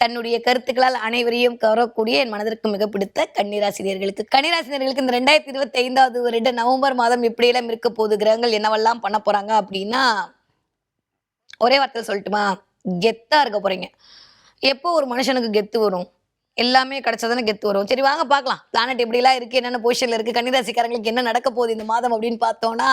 தன்னுடைய கருத்துக்களால் அனைவரையும் கவரக்கூடிய என் மனதிற்கு மிக பிடித்த கன்னிராசினியர்களுக்கு. கன்னிராசினியர்களுக்கு இந்த ரெண்டாயிரத்தி இருபத்தி ஐந்தாவது வருட நவம்பர் மாதம் எப்படியெல்லாம் இருக்க போகுது கிரகங்கள் என்னவெல்லாம் பண்ண போறாங்க அப்படின்னா ஒரே வார்த்தை சொல்லட்டுமா? கெத்தா இருக்க போறீங்க. எப்போ ஒரு மனுஷனுக்கு கெத்து வரும்? எல்லாமே கிடைச்சதானே கெத்து வரும். சரி வாங்க பார்க்கலாம். பிளானட் எப்படிலாம் இருக்கு என்னென்ன பொசிஷன்ல இருக்கு கன்னிராசிக்காரங்களுக்கு என்ன நடக்க போகுது இந்த மாதம் அப்படின்னு பார்த்தோம்னா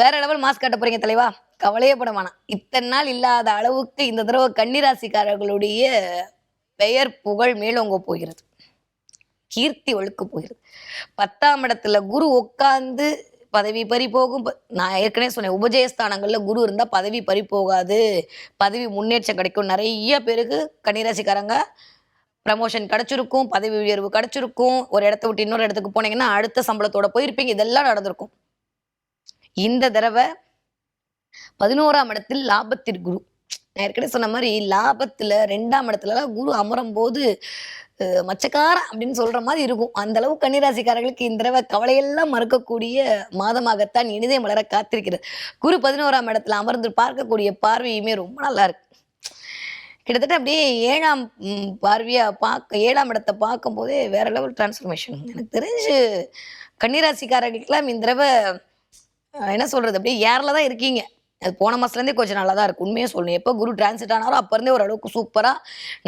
வேற லெவல் மாஸ்க் கட்ட போறீங்க தலைவா. கவலையே பட வேணாம் இத்தனை நாள் இல்லாத அளவுக்கு இந்த தடவை கன்னிராசிக்காரர்களுடைய பெயர் புகழ் மேலோங்க போகிறது. கீர்த்தி ஒழுக்க போகிறது. பத்தாம் இடத்துல குரு உட்கார்ந்து பதவி பறி போகும். ப- நான் ஏற்கனவே சொன்னேன் உபஜயஸ்தானங்களில் குரு இருந்தால் பதவி பறி போகாது. பதவி முன்னேற்றம் கிடைக்கும். நிறைய பேருக்கு கன்னிராசிக்காரங்க ப்ரமோஷன் கிடச்சிருக்கும் பதவி உயர்வு கிடச்சிருக்கும். ஒரு இடத்த விட்டு இன்னொரு இடத்துக்கு போனீங்கன்னா அடுத்த சம்பளத்தோட போயிருப்பீங்க. இதெல்லாம் நடந்திருக்கும். இந்த தடவை பதினோராம் இடத்தில் லாபத்தில் குரு. நான் ஏற்கனவே சொன்ன மாதிரி லாபத்துல ரெண்டாம் இடத்துல குரு அமரும் போது மச்சக்கார அப்படின்னு சொல்ற மாதிரி இருக்கும். அந்த அளவு கன்னிராசிக்காரர்களுக்கு இந்த தடவை கவலையெல்லாம் மறுக்கக்கூடிய மாதமாகத்தான் இனிதே மலர காத்திருக்கிறது. குரு பதினோராம் இடத்துல அமர்ந்து பார்க்கக்கூடிய பார்வையுமே ரொம்ப நல்லா இருக்கு. கிட்டத்தட்ட அப்படியே ஏழாம் பார்வையாக பார்வையா பார்க்க ஏழாம் இடத்தை பார்க்கும் போதே வேற லெவல் டிரான்ஸ்ஃபர்மேஷன் எனக்கு தெரிஞ்சு கன்னிராசிக்காரர்களுக்கெல்லாம் இந்த தடவை என்ன சொல்றது? அப்படியே ஏரில் தான் இருக்கீங்க. அது போன மாசத்துலேருந்தே கொஞ்சம் நல்லா தான் இருக்கு. உண்மையே சொல்லணும். எப்போ குரு டிரான்சிட் ஆனாரோ அப்போ இருந்தே ஓரளவுக்கு சூப்பராக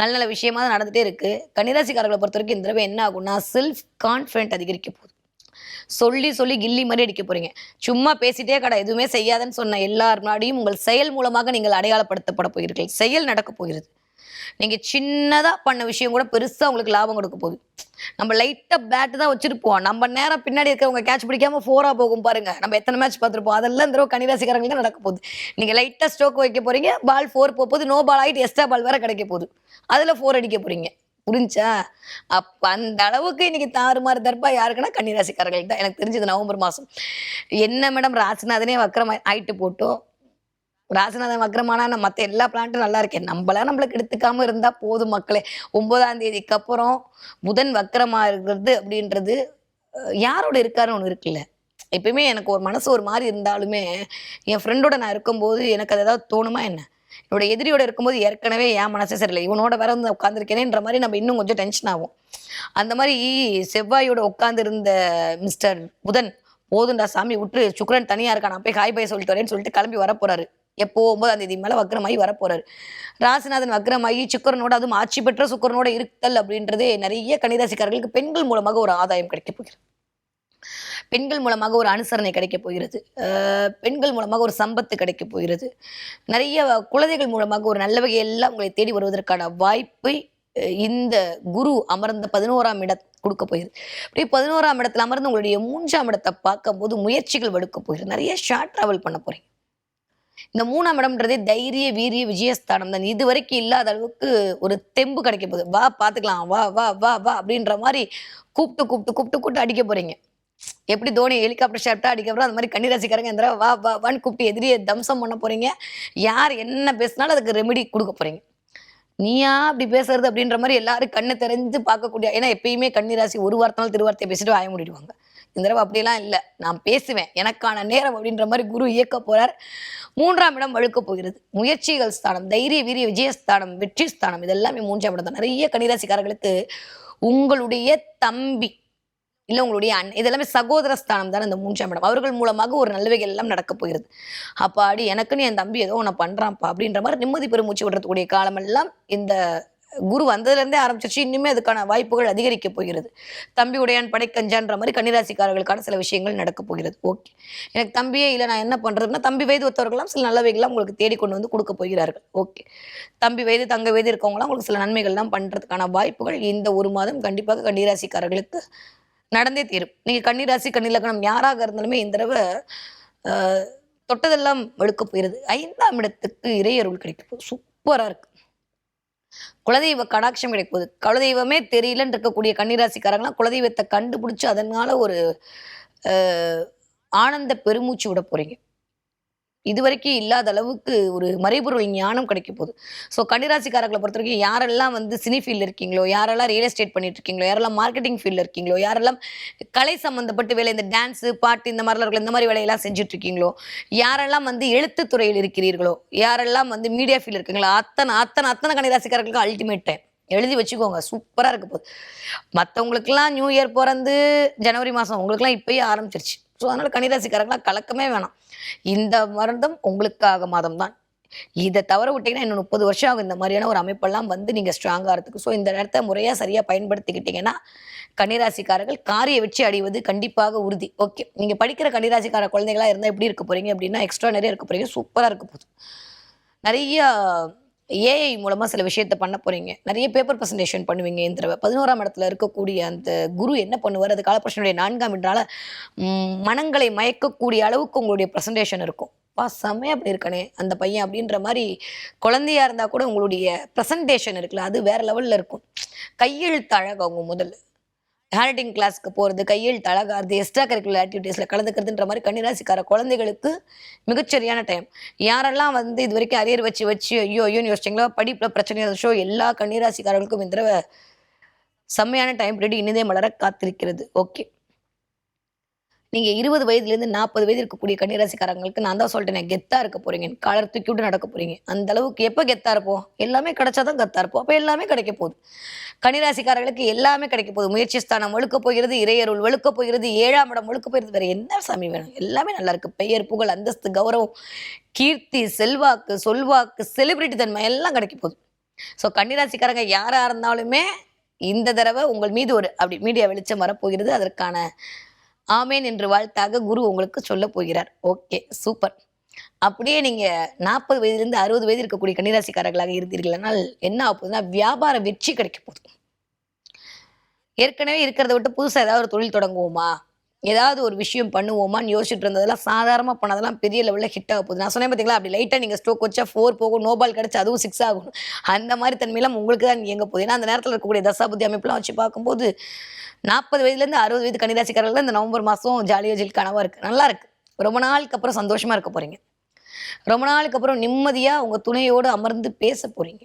நல்ல நல்ல விஷயமா தான் நடந்துட்டே இருக்கு. கன்னிராசிக்காரர்களை பொறுத்த வரைக்கும் இந்த தடவை என்ன ஆகும்னா செல்ஃப் கான்ஃபிடென்ட் அதிகரிக்க போகுது. சொல்லி சொல்லி கில்லி மாதிரி அடிக்க போறீங்க. சும்மா பேசிட்டே கடை எதுவுமே செய்யாதன்னு சொன்ன எல்லார் முன்னாடியும் உங்கள் செயல் மூலமாக நீங்கள் அடையாளப்படுத்தப்பட போகிறீர்கள். செயல் நடக்க போகிறது. நீங்க சின்னதா பண்ண விஷயம் கூட பெருசா உங்களுக்கு லாபம் கொடுக்க போகுது. நம்ம லைட்டா பேட் தான் வச்சிருப்போம். நம்ம நேரம் பின்னாடி இருக்கிறவங்க கேட்ச் பிடிக்காம ஃபோரா போகும் பாருங்க. நம்ம எத்தனை மேட்ச் பார்த்துருப்போம். அதெல்லாம் இந்த தடவை கன்னிராசிக்காரங்களுக்கு நடக்க போகுது. நீங்க லைட்டா ஸ்ட்ரோக் வைக்க போறீங்க பால் ஃபோர் போகுது நோ பால் ஆகிட்டு எக்ஸ்ட்ரா பால் வேற கிடைக்க போகுது. அதுல ஃபோர் அடிக்க போறீங்க. புரிஞ்சா? அப்ப அந்த அளவுக்கு இன்னைக்கு தாறுமாறு தர்ப்பா யாருக்குன்னா கன்னிராசிக்காரர்கள் தான். எனக்கு தெரிஞ்சது நவம்பர் மாசம். என்ன மேடம் ராசிநாதனே வக்கரம் ஆயிட்டு போட்டோம். ராசிநாதன் வக்கரமானா நம்ம மற்ற எல்லா பிளான்ட்டும் நல்லா இருக்கேன் நம்மளாம் நம்மளுக்கு எடுத்துக்காம இருந்தா போதும் மக்களே. ஒன்பதாம் தேதிக்கு அப்புறம் புதன் வக்கரமா இருக்கிறது அப்படின்றது யாரோட இருக்காருன்னு ஒன்று இருக்குல்ல. எப்பயுமே எனக்கு ஒரு மனசு ஒரு மாதிரி இருந்தாலுமே என் ஃப்ரெண்டோட நான் இருக்கும்போது எனக்கு அது ஏதாவது தோணுமா என்ன? என்னோட எதிரியோட இருக்கும்போது ஏற்கனவே என் மனசே சரியில்லை. இவனோட வேற வந்து உட்காந்துருக்கேனேன்ற மாதிரி நம்ம இன்னும் கொஞ்சம் டென்ஷன் ஆகும். அந்த மாதிரி செவ்வாயோட உட்காந்துருந்த மிஸ்டர் புதன் போதுண்டா சாமி விட்டு சுக்ரன் தனியா இருக்கான். நான் போய் காய் பைய சொல்லிட்டு வரேன்னு சொல்லிட்டு கிளம்பி வரப்போறாரு. எப்போ ஒன்பதாம் தேதி மேல வக்ரமாகி வரப்போறாரு. ராசிநாதன் வக்ரமாகி சுக்கரனோட அதுவும் ஆட்சி பெற்ற சுக்கரனோட இருத்தல் அப்படின்றதே நிறைய கணிராசிக்காரர்களுக்கு பெண்கள் மூலமாக ஒரு ஆதாயம் கிடைக்க போகிறது. பெண்கள் மூலமாக ஒரு அனுசரணை கிடைக்க போகிறது. பெண்கள் மூலமாக ஒரு சம்பத்து கிடைக்க போகிறது. நிறைய குழந்தைகள் மூலமாக ஒரு நல்ல வகையெல்லாம் உங்களை தேடி வருவதற்கான வாய்ப்பை இந்த குரு அமர்ந்த பதினோராம் இடம் கொடுக்க போகிறது. அப்படியே பதினோராம் இடத்துல அமர்ந்து உங்களுடைய மூன்றாம் இடத்தை பார்க்கும்போது முயற்சிகள் வடுக்க போகிறது. நிறைய ஷார்ட் டிராவல் பண்ண போறீங்க. இந்த மூணாம் இடம்ன்றதே தைரிய வீரிய விஜயஸ்தானம். தான் இது வரைக்கும் இல்லாத அளவுக்கு ஒரு தெம்பு கிடைக்க போகுது. வா பார்த்துக்கலாம் வா வா வா வா அப்படின்ற மாதிரி கூப்பிட்டு கூப்பிட்டு கூப்பிட்டு கூப்பிட்டு அடிக்க போறீங்க. எப்படி தோனி ஹெலிகாப்டர் ஷாப்டா அடிக்கிறோம் அந்த மாதிரி கன்னிராசிக்காரங்க இந்த வா வா வான்னு கூப்பிட்டு எதிரியை தம்சம் பண்ண போறீங்க. யார் என்ன பேசினாலும் அதுக்கு ரெமெடி கொடுக்க போறீங்க. நீயா அப்படி பேசுறது அப்படின்ற மாதிரி எல்லாரும் கண்ணை தெரிஞ்சு பார்க்கக்கூடிய ஏன்னா எப்பயுமே கன்னிராசி ஒரு வார்த்தைனாலும் திருவார்த்தையை பேசிட்டு வாய மூடிடுவாங்க. இந்த தடவை அப்படியெல்லாம் இல்லை. நான் பேசுவேன். எனக்கான நேரம் அப்படின்ற மாதிரி குரு இயக்க போறார். மூன்றாம் இடம் வழுக்க போகிறது. முயற்சிகள் ஸ்தானம் தைரிய வீரிய விஜயஸ்தானம் வெற்றி ஸ்தானம் இதெல்லாமே மூன்றாம் இடம் தான் நிறைய கணிராசிக்காரர்களுக்கு உங்களுடைய தம்பி இல்லை உங்களுடைய அண்ணன் இதெல்லாமே சகோதர ஸ்தானம் தான் இந்த மூன்றாம் இடம். அவர்கள் மூலமாக ஒரு நல்லவைகள் எல்லாம் நடக்க போகிறது. அப்பாடி எனக்குன்னு என் தம்பி ஏதோ ஒன்று பண்ணுறான்ப்பா அப்படின்ற மாதிரி நிம்மதி பெருமூச்சு விடுறதுக்கூடிய காலமெல்லாம் இந்த குரு வந்ததுலேருந்தே ஆரம்பிச்சிருச்சு. இன்னுமே அதுக்கான வாய்ப்புகள் அதிகரிக்க போகிறது. தம்பி உடையான் படைக்கஞ்சான்ற மாதிரி கன்னிராசிக்காரர்களுக்கான சில விஷயங்கள் நடக்க போகிறது. ஓகே. எனக்கு தம்பியே இல்லை நான் என்ன பண்ணுறதுன்னா தம்பி வயது ஒருத்தவர்களாம் சில நல்லவைகள்லாம் உங்களுக்கு தேடி கொண்டு வந்து கொடுக்க போகிறார்கள். ஓகே. தம்பி வயது தங்க வயது இருக்கவங்களாம் உங்களுக்கு சில நன்மைகள்லாம் பண்ணுறதுக்கான வாய்ப்புகள் இந்த ஒரு மாதம் கண்டிப்பாக கன்னிராசிக்காரர்களுக்கு நடந்தே தீரும். நீங்கள் கன்னிராசி கன்னிலக்கணம் யாராக இருந்தாலுமே இந்த தடவை தொட்டதெல்லாம் வெளுக்க போயிடுது ஐந்தாம் இடத்துக்கு இறையருள் கிடைக்கும் சூப்பராக இருக்குது குலதெய்வ கடாட்சம் கிடைக்க போகுது குலதெய்வமே தெரியலன்னு இருக்கக்கூடிய கன்னிராசிக்காரங்களாம் குலதெய்வத்தை கண்டுபிடிச்சு அதனால ஒரு ஆனந்த பெருமூச்சு விட போறீங்க. இது வரைக்கும் இல்லாத அளவுக்கு ஒரு மறைபொருள் ஞானம் கிடைக்க போகுது. ஸோ கன்னிராசிக்காரர்களை பொறுத்த வரைக்கும் யாரெல்லாம் வந்து சினி ஃபீல்டில் இருக்கீங்களோ யாரெல்லாம் ரியல் எஸ்டேட் பண்ணிட்டு இருக்கீங்களோ யாரெல்லாம் மார்க்கெட்டிங் ஃபீல்டில் இருக்கீங்களோ யாரெல்லாம் கலை சம்மந்தப்பட்டு வேலை இந்த டான்ஸு பாட்டு இந்த மாதிரிலாம் இருக்கல இந்த மாதிரி வேலையெல்லாம் செஞ்சுட்டு இருக்கீங்களோ யாரெல்லாம் வந்து எழுத்து துறையில் இருக்கிறீர்களோ யாரெல்லாம் வந்து மீடியா ஃபீல்டில் இருக்கீங்களோ அத்தனை அத்தனை அத்தனை கன்னிராசிக்காரர்களுக்கு அல்டிமேட் டைம் எழுதி வச்சுக்கோங்க சூப்பராக இருக்க போகுது. மற்றவங்களுக்குலாம் நியூ இயர் பிறந்து ஜனவரி மாதம் உங்களுக்குலாம் இப்போயே ஆரம்பிச்சிருச்சு. ஸோ அதனால் கன்னிராசிக்காரங்களாம் கலக்கமே வேணாம். இந்த மருந்தம் உங்களுக்காக மாதம் தான் இதை தவற விட்டீங்கன்னா இன்னும் முப்பது வருஷம் ஆகும். இந்த மாதிரியான ஒரு அமைப்பெல்லாம் வந்து நீங்கள் ஸ்ட்ராங்காகிறதுக்கு ஸோ இந்த நேரத்தை முறையாக சரியாக பயன்படுத்திக்கிட்டீங்கன்னா கன்னிராசிக்காரர்கள் காரிய வெற்றி அடைவது கண்டிப்பாக உறுதி. ஓகே நீங்கள் படிக்கிற கன்னிராசிக்கார குழந்தைகளா இருந்தால் எப்படி இருக்க போறீங்க? அப்படின்னா எக்ஸ்ட்ரா நிறைய இருக்க போறீங்க. சூப்பராக இருக்க போகுது. நிறைய ஏஐ மூலமாக சில விஷயத்த பண்ண போறீங்க. நிறைய பேப்பர் ப்ரெசன்டேஷன் பண்ணுவீங்க இந்த தடவை பதினோராம் இடத்துல இருக்கக்கூடிய அந்த குரு என்ன பண்ணுவார்? அது காலப்பிரச்சனையுடைய நான்காம் என்றால மனங்களை மயக்கக்கூடிய அளவுக்கு உங்களுடைய ப்ரெசன்டேஷன் இருக்கும். பா செம்மையா அப்படி இருக்கனே அந்த பையன் அப்படின்ற மாதிரி குழந்தையா இருந்தா கூட உங்களுடைய ப்ரெசன்டேஷன் இருக்குல்ல அது வேற லெவல்ல இருக்கும். கையெழுத்து அழகு அவங்க முதல்ல. ஹேண்ட்ரைட்டிங் கிளாஸ்க்கு போகிறது கையில் அழகாகிறது எக்ஸ்ட்ரா கரிக்குலர் ஆக்டிவிட்டீஸில் கலந்துக்கிறதுன்ற மாதிரி கன்னிராசிக்கார குழந்தைகளுக்கு மிகச்சரியான டைம் யாரெல்லாம் வந்து இது வரைக்கும் அரியர் வச்சு வச்சு ஐயோ ஐயோன்னு யோசிச்சிங்களோ படிப்பில் பிரச்சனை ஷோ எல்லா கன்னிராசிக்காரர்களுக்கும் இந்த தடவை செம்மையான டைம் ரெடி இனிதே மலர காத்திருக்கிறது. ஓகே நீங்கள் இருபது வயதுலேருந்து நாற்பது வயது இருக்கக்கூடிய கன்னிராசிக்காரங்களுக்கு நான் தான் சொல்லிட்டேன் கெத்தாக இருக்க போகிறீங்க காலர் தூக்கி விட்டு நடக்க போகிறீங்க அந்த அளவுக்கு எப்போ கெத்தாக இருப்போம்? எல்லாமே கிடைச்சாதான் கெத்தாக இருப்போம். அப்போ எல்லாமே கிடைக்க போகுது. கனிராசிக்காரர்களுக்கு எல்லாமே கிடைக்க போகுது. முயற்சி ஸ்தானம் ஒழுக்க போகிறது இறையருள் ஒழுக்க போகிறது ஏழாம் இடம் ஒழுக்க போகிறது. வேற என்ன சாமி வேணும்? எல்லாமே நல்லா இருக்கு. பெயர் புகழ் அந்தஸ்து கௌரவம் கீர்த்தி செல்வாக்கு சொல்வாக்கு செலிபிரிட்டி தன்மை எல்லாம் கிடைக்க போகுது. ஸோ கன்னிராசிக்காரங்க யாராக இருந்தாலுமே இந்த தடவை உங்கள் மீது ஒரு அப்படி மீடியா வெளிச்சம் வரப்போகிறது. அதற்கான ஆமேன் என்று வாழ்த்தாக குரு உங்களுக்கு சொல்ல போகிறார். Okay super. அப்படியே நீங்க நாற்பது வயதுலேருந்து அறுபது வயது இருக்கக்கூடிய கன்னிராசிக்காரர்களாக இருந்தீர்களானால் என்ன ஆக போகுதுன்னா வியாபார வெற்றி கிடைக்க போகுது. ஏற்கனவே இருக்கிறத விட்டு புதுசாக ஏதாவது ஒரு தொழில் தொடங்குவோமா? ஏதாவது ஒரு விஷயம் பண்ணுவோமான்னு யோசிச்சுட்டு இருந்ததெல்லாம் சாதாரணமாக பண்ணதெல்லாம் பெரிய லெவலில் ஹிட் ஆக போகுது. நான் சொன்னேன் பார்த்தீங்களா அப்படி லைட்டாக நீங்கள் ஸ்ட்ரோக் வச்சா ஃபோர் போகும் நோபால் கிடச்சி அதுவும் சிக்ஸ் ஆகும் அந்த மாதிரி தன்மையெல்லாம் உங்களுக்கு தான் இயங்க போகுது. ஏன்னா அந்த நேரத்தில் இருக்கக்கூடிய தசாபுத்தி அமைப்பெல்லாம் வச்சு பார்க்கும்போது நாற்பது வயதுலேருந்து அறுபது வயது கன்னிராசிக்காரர்கள் இந்த நவம்பர் மாதம் ஜாலியாக ஜில் கனவாக இருக்குது நல்லாயிருக்கு ரொம்ப நாளுக்கு அப்புறம் சந்தோஷமாக இருக்க போகிறீங்க ரொம்ப நாளுக்கு அப்புறம் நிம்மதியாக உங்கள் துணையோடு அமர்ந்து பேச போகிறீங்க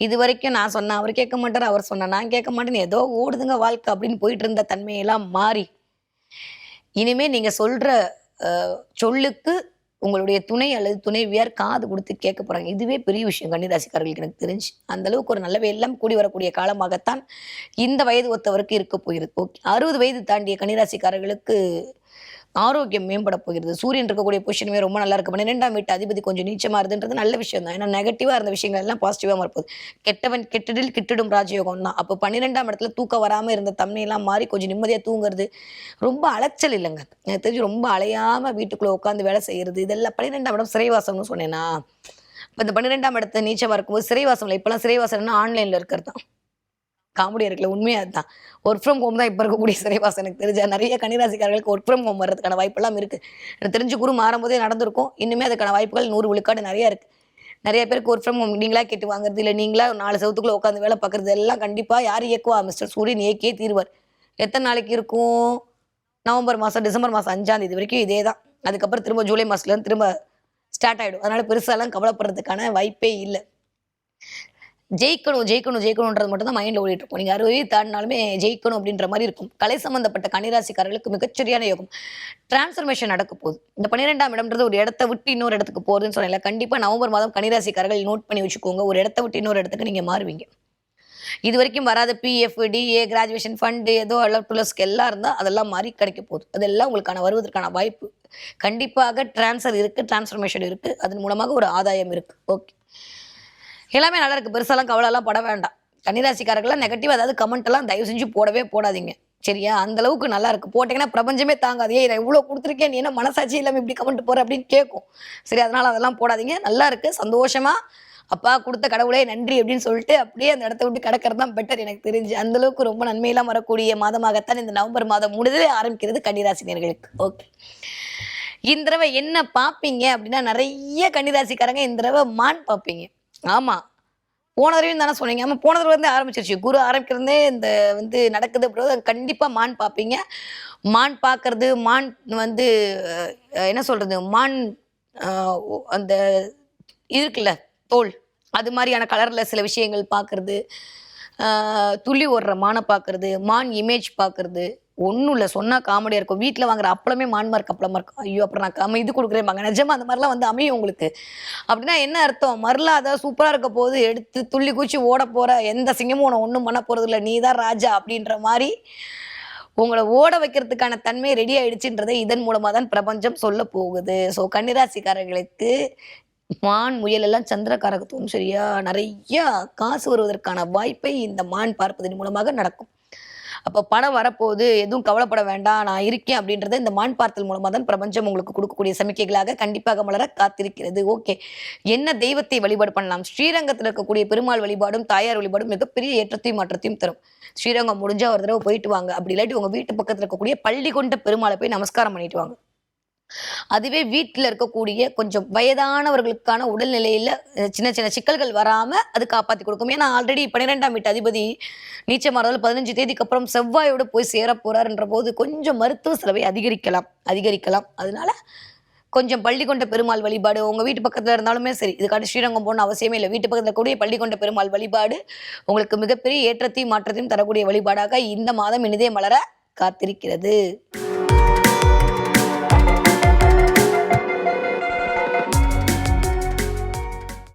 இது வரைக்கும் நான் சொன்னேன் அவர் கேட்க மாட்டார் அவர் சொன்ன நான் கேட்க மாட்டேன்னு ஏதோ ஓடுதுங்க வாழ்க்கை அப்படின்னு போயிட்டு இருந்த தன்மையெல்லாம் மாறி. இனிமே நீங்க சொல்ற சொல்லுக்கு உங்களுடைய துணை அல்லது துணைவியார் காது கொடுத்து கேட்க போறாங்க. இதுவே பெரிய விஷயம் கன்னிராசிக்காரர்களுக்கு எனக்கு தெரிஞ்சு. அந்த அளவுக்கு ஒரு நல்லவை எல்லாம் கூடி வரக்கூடிய காலமாகத்தான் இந்த வயது ஒத்தவருக்கு இருக்க போயிருது ஓகே. அறுபது வயது தாண்டிய கன்னிராசிக்காரர்களுக்கு ஆரோக்கியம் மேம்பட போகிறது. சூரியன் இருக்கக்கூடிய பொசிஷனுமே ரொம்ப நல்லா இருக்கும் பன்னிரெண்டாம் வீட்டு அதிபதி கொஞ்சம் நீச்சமாக இருதுன்றது நல்ல விஷயம் தான். ஏன்னா நெகட்டிவாக இருந்த விஷயங்கள் எல்லாம் பாசிட்டிவாக வரப்போகுது கெட்டவன் கெட்டடில் கிட்டிடும் ராஜயோகம் தான். அப்போ பன்னிரெண்டாம் இடத்துல தூக்கம் வராமல் இருந்த தன்மையெல்லாம் மாறி கொஞ்சம் நிம்மதியாக தூங்குறது ரொம்ப அலைச்சல் இல்லைங்க. எனக்கு தெரிஞ்சு ரொம்ப அலையாமல் வீட்டுக்குள்ளே உட்காந்து வேலை செய்கிறது இதெல்லாம் பன்னிரெண்டாம் இடம் சிறைவாசம்னு சொன்னேனா? இப்போ இந்த பன்னிரெண்டாம் இடத்துல நீச்சமாக இருக்கும்போது இல்லை இப்போல்லாம் சிறைவாசம்னா ஆன்லைனில் இருக்கிறது தான். காமெடியாக இருக்கல உண்மையாக அதுதான். ஒர்க் ஃப்ரம் ஹோம் தான் இப்போ இருக்கக்கூடிய சிறைவாசம். எனக்கு தெரிஞ்ச நிறைய கன்னிராசிக்காரர்களுக்கு ஒர்க் ஃப்ரம் ஹோம் வர்றதுக்கான வாய்ப்பெல்லாம் இருக்குது எனக்கு தெரிஞ்சு குரு மாறும்போதே நடந்திருக்கும். இன்னுமே அதுக்கான வாய்ப்புகள் நூறு விழுக்காடு நிறையா இருக்குது நிறைய பேருக்கு ஒர்க் ஃப்ரம் ஹோம் நீங்களா கேட்டு வாங்குறது இல்லை நீங்களா நாலு சவுத்துக்குள்ளே உட்காந்து வேலை பார்க்குறது எல்லாம் கண்டிப்பாக யார் இயக்குவா? மிஸ்டர் சூரியன் இயக்கியே தீர்வார். எத்தனை நாளைக்கு இருக்கும்? நவம்பர் மாதம் டிசம்பர் மாதம் அஞ்சாந்தேதி வரைக்கும் இதே தான். அதுக்கப்புறம் திரும்ப ஜூலை மாதத்துலேருந்து திரும்ப ஸ்டார்ட் ஆகிடும் அதனால் பெருசாலாம் கவலைப்படுறதுக்கான வாய்ப்பே இல்லை. ஜெயிக்கணும் ஜெயிக்கணும் ஜெயிக்கணுன்றது மட்டும் தான் மைண்டில் ஓடிட்டு இருக்கும் நீங்கள் அறுபது தாண்டினாலுமே ஜெயிக்கணும் அப்படின்ற மாதிரி இருக்கும். கலை சம்பந்தப்பட்ட கனிராசிக்காரர்களுக்கு மிகச்சரியான யோகம். டிரான்ஸ்ஃபர்மேஷன் நடக்க போகுது. இந்த பன்னிரெண்டாம் இடம்ன்றது ஒரு இடத்த விட்டு இன்னொரு இடத்துக்கு போகுதுன்னு சொன்னால கண்டிப்பாக நவம்பர் மாதம் கனிராசிக்காரர்கள் நோட் பண்ணி வச்சுக்கோங்க. ஒரு இடத்த விட்டு இன்னொரு இடத்துக்கு நீங்கள் மாறுவீங்க. இது வரைக்கும் வராத பிஎஃப் டிஏ கிராஜுவேஷன் ஃபண்டு ஏதோ அல்ல டுலஸ்க்கு எல்லாம் இருந்தால் அதெல்லாம் மாறி கிடைக்க போகுது. அதெல்லாம் உங்களுக்கான வருவதற்கான வாய்ப்பு. கண்டிப்பாக டிரான்ஸ்ஃபர் இருக்குது டிரான்ஸ்ஃபர்மேஷன் இருக்குது அதன் மூலமாக ஒரு ஆதாயம் இருக்குது ஓகே எல்லாமே நல்லா இருக்கு. பெருசாலாம் கவலைலாம் பட வேண்டாம். கன்னிராசிக்காரர்கள்லாம் நெகட்டிவ் அதாவது கமெண்ட் எல்லாம் தயவு செஞ்சு போடவே போடாதீங்க. சரியா? அந்த அளவுக்கு நல்லா இருக்கு. போட்டீங்கன்னா பிரபஞ்சமே தாங்காது. ஏன் நான் இவ்வளோ கொடுத்துருக்கேன். நீ என்ன மனசாட்சி இல்லாமல் இப்படி கமெண்ட் போற அப்படின்னு கேட்கும் சரி அதனால அதெல்லாம் போடாதீங்க. நல்லா இருக்கு. சந்தோஷமா. அப்பா கொடுத்த கடவுளே நன்றி அப்படின்னு சொல்லிட்டு அப்படியே அந்த இடத்த விட்டு கிடக்கிறது தான் பெட்டர் எனக்கு தெரிஞ்சு. அந்த அளவுக்கு ரொம்ப நன்மையெல்லாம் வரக்கூடிய மாதமாகத்தான் இந்த நவம்பர் மாதம் முடிதலே ஆரம்பிக்கிறது கன்னிராசினியர்களுக்கு ஓகே இந்த தடவை என்ன பார்ப்பீங்க அப்படின்னா நிறைய கன்னிராசிக்காரங்க இந்த தடவை மான் பார்ப்பீங்க. ஆமா. போன தடவையும் தானே சொன்னீங்க. ஆமா போன தடவை ஆரம்பிச்சிருச்சு. குரு ஆரம்பிக்கிறதே இந்த வந்து நடக்குது அப்படின்றது கண்டிப்பா மான் பார்ப்பீங்க. மான் பார்க்கறது மான் வந்து என்ன சொல்றது? மான் அந்த இருக்குல்ல தோல். அது மாதிரியான கலரில் சில விஷயங்கள் பார்க்குறது. துள்ளி ஓடுற மானை பார்க்குறது மான் இமேஜ் பார்க்குறது. ஒன்றும் இல்லை. சொன்னால் காமெடியாக இருக்கும். வீட்டில் வாங்குற அப்பளமே மான்மார்க் அப்பளமாக இருக்கும் ஐயோ அப்புறம் நான் கம்மி இது கொடுக்குறேன் நிஜமா அந்த மாதிரிலாம் வந்து அமையும் உங்களுக்கு. அப்படின்னா என்ன அர்த்தம்? மரலாத சூப்பராக இருக்க போது எடுத்து துள்ளி குச்சி ஓட போகிற எந்த சிங்கமும் உன்னை ஒன்றும் பண்ண போகிறது இல்லை. நீ தான் ராஜா அப்படின்ற மாதிரி உங்களை ஓட வைக்கிறதுக்கான தன்மை ரெடி ஆயிடுச்சுன்றதை இதன் மூலமாக தான் பிரபஞ்சம் சொல்ல போகுது. ஸோ கன்னிராசிக்காரர்களுக்கு மான் முயல் எல்லாம் சந்திரகாரகத்துவம் சரியா? நிறைய காசு வருவதற்கான வாய்ப்பை இந்த மான் பார்ப்பதன் மூலமாக நடக்கும். அப்போ பணம் வரப்போகுது எதுவும் கவலைப்பட வேண்டாம் நான் இருக்கேன் அப்படின்றத இந்த மான் பார்த்தல் மூலமாக தான் பிரபஞ்சம் உங்களுக்கு கொடுக்கக்கூடிய சமிக்கைகளாக கண்டிப்பாக மலர காத்திருக்கிறது. ஓகே. என்ன தெய்வத்தை வழிபாடு பண்ணலாம்? ஸ்ரீரங்கத்தில் இருக்கக்கூடிய பெருமாள் வழிபாடும் தாயார் வழிபாடும் மிகப்பெரிய ஏற்றத்தையும் மாற்றத்தையும் தரும். ஸ்ரீரங்கம் முடிஞ்சா ஒரு தடவை போயிட்டு வாங்க. அப்படி இல்லாட்டி உங்கள் வீட்டு பக்கத்தில் இருக்கக்கூடிய பள்ளி கொண்ட பெருமாளை போய் நமஸ்காரம் பண்ணிட்டு வாங்க. அதுவே வீட்டில் இருக்கக்கூடிய கொஞ்சம் வயதானவர்களுக்கான உடல்நிலையில் சின்ன சின்ன சிக்கல்கள் வராமல் அது காப்பாற்றி கொடுக்கும். ஏன்னா ஆல்ரெடி பன்னிரெண்டாம் வீட்டு அதிபதி நீச்சமாறதால் பதினஞ்சு தேதிக்கு அப்புறம் செவ்வாயோடு போய் சேர போறாருன்ற போது கொஞ்சம் மருத்துவ செலவை அதிகரிக்கலாம் அதிகரிக்கலாம். அதனால கொஞ்சம் பள்ளி கொண்ட பெருமாள் வழிபாடு உங்கள் வீட்டு பக்கத்தில் இருந்தாலுமே சரி இதுக்காக ஸ்ரீரங்கம் போகணும் அவசியமே இல்லை. வீட்டு பக்கத்தில் கூடிய பள்ளி கொண்ட பெருமாள் வழிபாடு உங்களுக்கு மிகப்பெரிய ஏற்றத்தையும் மாற்றத்தையும் தரக்கூடிய வழிபாடாக இந்த மாதம் இனிதே மலர காத்திருக்கிறது.